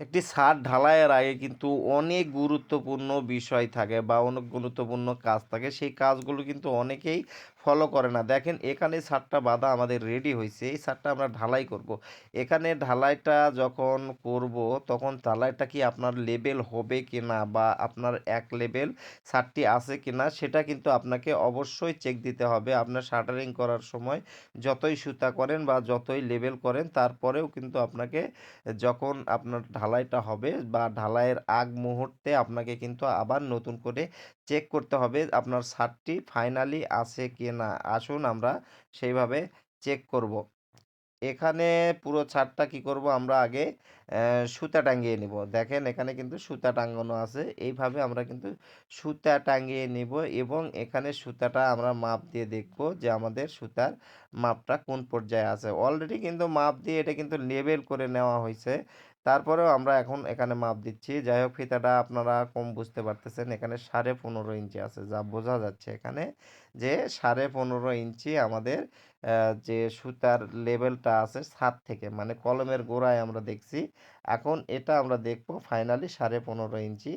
একটি ছাদ ঢালাইয়ের আগে কিন্তু অনেক গুরুত্বপূর্ণ বিষয় থাকে বা অনেক গুরুত্বপূর্ণ কাজ থাকে। সেই কাজগুলো কিন্তু অনেকেই ফলো করে না। দেখেন, এখানে ছাদটা বাঁধা আমাদের রেডি হয়েছে। এই ছাদটা আমরা ঢালাই করব। এখানে ঢালাইটা যখন করব, তখন ঢালাইটা কি আপনার লেবেল হবে কি না বা আপনার এক লেবেল ছাদটি আছে কি না সেটা কিন্তু আপনাকে অবশ্যই চেক দিতে হবে। আপনার শাটারিং করার সময় যতই সুতা করেন বা যতই লেবেল করেন, তারপরেও কিন্তু আপনাকে যখন আপনার ঢালাইটা হবে বা ঢালাইয়ের আগ মুহূর্তে আপনাকে কিন্তু আবার নতুন করে চেক করতে হবে আপনার ছাদটি ফাইনালি আছে কি না আসুন আমরা সেইভাবে চেক করব। এখানে পুরো ছাদটা কি করব আমরা আগে সুতা টাঙিয়ে নিব। দেখেন এখানে কিন্তু সুতা টাঙানো আছে। এইভাবে আমরা কিন্তু সুতা টাঙিয়ে নিব এবং এখানে সুতাটা আমরা মাপ দিয়ে দেখব যে আমাদের সুতার মাপটা কোন পর্যায়ে আছে। অলরেডি কিন্তু মাপ দিয়ে এটা কিন্তু লেবেল করে নেওয়া হয়েছে। তারপরেও আমরা এখন এখানে মাপ দিচ্ছি। যাই হোক ফিতাটা আপনারা কম বুঝতে পারতেছেন। এখানে সাড়ে পনেরো ইঞ্চি আছে, যা বোঝা যাচ্ছে এখানে যে সাড়ে পনেরো ইঞ্চি আমাদের যে সুতার লেভেলটা আছে ছাদ থেকে মানে কলমের গোড়ায় আমরা দেখছি। এখন এটা আমরা দেখব, ফাইনালি সাড়ে পনেরো ইঞ্চি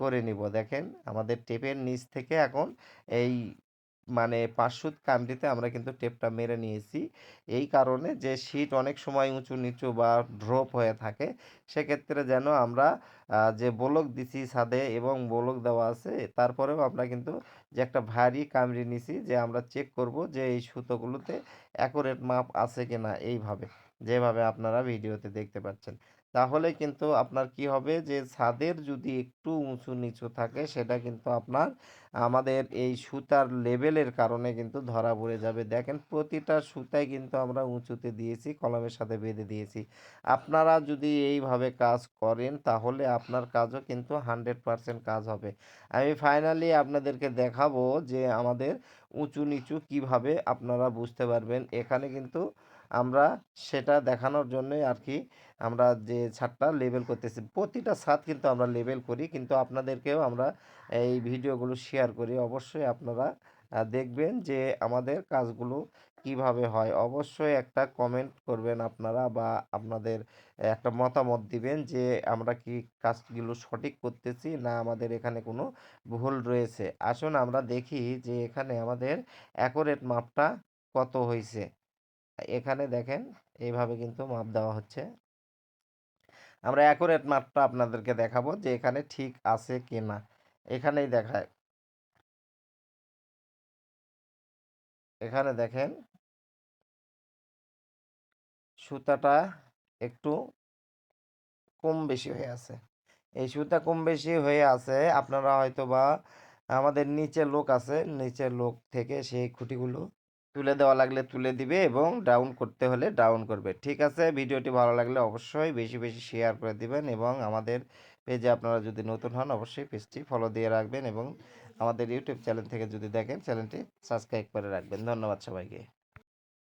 করে নিব। দেখেন, আমাদের টেপের নিচ থেকে এখন এই মানে পাঁচশুত কান্ডিতে আমরা কিন্তু টেপটা মেরে নিয়েছি। এই কারণে যে শীট অনেক সময় উঁচু নিচু বা ড্রপ হয়ে থাকে, সেক্ষেত্রে যেন আমরা যে বোলক দিছি ছাদে এবং বলক দেওয়া আছে, তারপরেও আমরা কিন্তু যে একটা ভারী কামড়ি নিছি যে আমরা চেক করব যে এই সুতোগুলোতে অ্যাকুরেট মাপ আছে কিনা এইভাবে। যেভাবে আপনারা ভিডিওতে দেখতে পাচ্ছেন। তাহলে কিন্তু আপনার কি হবে যে, ছাদের যদি একটু উঁচু নিচু থাকে, সেটা কিন্তু আপনার আমাদের এই সুতার লেভেলের কারণে কিন্তু ধরা পড়ে যাবে। দেখেন, প্রতিটা সুতায় কিন্তু আমরা উঁচুতে দিয়েছি, কলমের সাথে বেঁধে দিয়েছি। আপনারা যদি এইভাবে কাজ করেন, তাহলে আপনার কাজও কিন্তু হান্ড্রেড পারসেন্ট কাজ হবে। আমি ফাইনালি আপনাদেরকে দেখাবো যে, আমাদের উঁচু নিচু কীভাবে আপনারা বুঝতে পারবেন। এখানে কিন্তু আমরা সেটা দেখানোর জন্যই আর কি আমরা যে ছাদটা লেবেল করতেছি। প্রতিটা ছাদ কিন্তু আমরা লেবেল করি, কিন্তু আপনাদেরকেও আমরা এই ভিডিওগুলো শেয়ার করি। অবশ্যই আপনারা দেখবেন যে আমাদের কাজগুলো কীভাবে হয়। অবশ্যই একটা কমেন্ট করবেন আপনারা বা আপনাদের একটা মতামত দিবেন যে আমরা কি কাজগুলো সঠিক করতেছি না আমাদের এখানে কোনো ভুল রয়েছে। আসুন আমরা দেখি যে এখানে আমাদের অ্যাকোরেট মাপটা কত হয়েছে এখানে দেখেন এইভাবে কিন্তু মাপ দেওয়া হচ্ছে। আমরা অ্যাকুরেট মাপটা আপনাদেরকে দেখাবো যে এখানে ঠিক আছে কি না এখানেই দেখায় এখানে দেখেন সুতাটা একটু কম বেশি হয়ে আছে। এই সুতা কম বেশি হয়ে আছে, আপনারা হয়তো বা আমাদের নিচে লোক আছে, নিচের লোক থেকে সেই খুঁটিগুলো তুলে দেওয়া লাগলে তুলে দিবে এবং ডাউন করতে হলে ডাউন করবে। ঠিক আছে? ভিডিওটি ভালো লাগলে অবশ্যই বেশি বেশি শেয়ার করে দিবেন এবং আমাদের পেজে আপনারা যদি নতুন হন অবশ্যই পেজটি ফলো দিয়ে রাখবেন এবং আমাদের ইউটিউব চ্যানেল থেকে যদি দেখেন চ্যানেলটি সাবস্ক্রাইব করে রাখবেন। ধন্যবাদ সবাইকে।